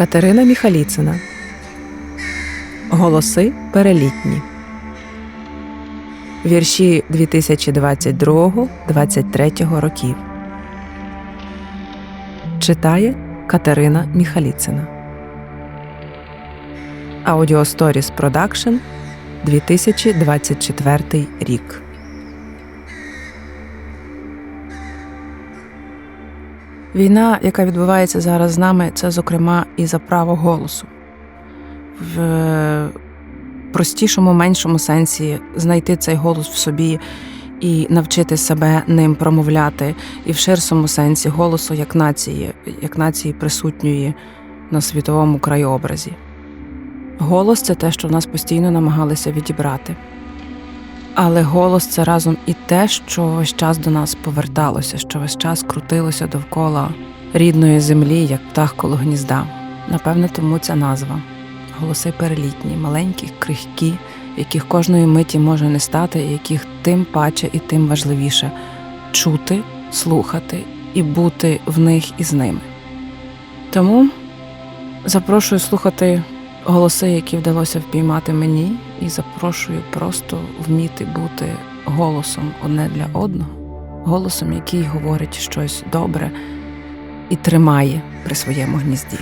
Катерина Міхаліцина. Голоси перелітні. Вірші 2022-23 років. Читає Катерина Міхаліцина. Аудіосторіс Продакшн 2024 рік. Війна, яка відбувається зараз з нами, це, зокрема, і за право голосу. В простішому, меншому сенсі знайти цей голос в собі і навчити себе ним промовляти, і в ширшому сенсі голосу як нації, як нації присутньої на світовому краєобразі. Голос це те, що в нас постійно намагалися відібрати. Але голос це разом і те, що весь час до нас поверталося, що весь час крутилося довкола рідної землі, як птах коло гнізда. Напевне, тому ця назва. Голоси перелітні, маленькі, крихкі, яких кожної миті може не стати, і яких тим паче і тим важливіше чути, слухати і бути в них і з ними. Тому запрошую слухати голоси, які вдалося впіймати мені, і запрошую просто вміти бути голосом одне для одного, голосом, який говорить щось добре і тримає при своєму гнізді.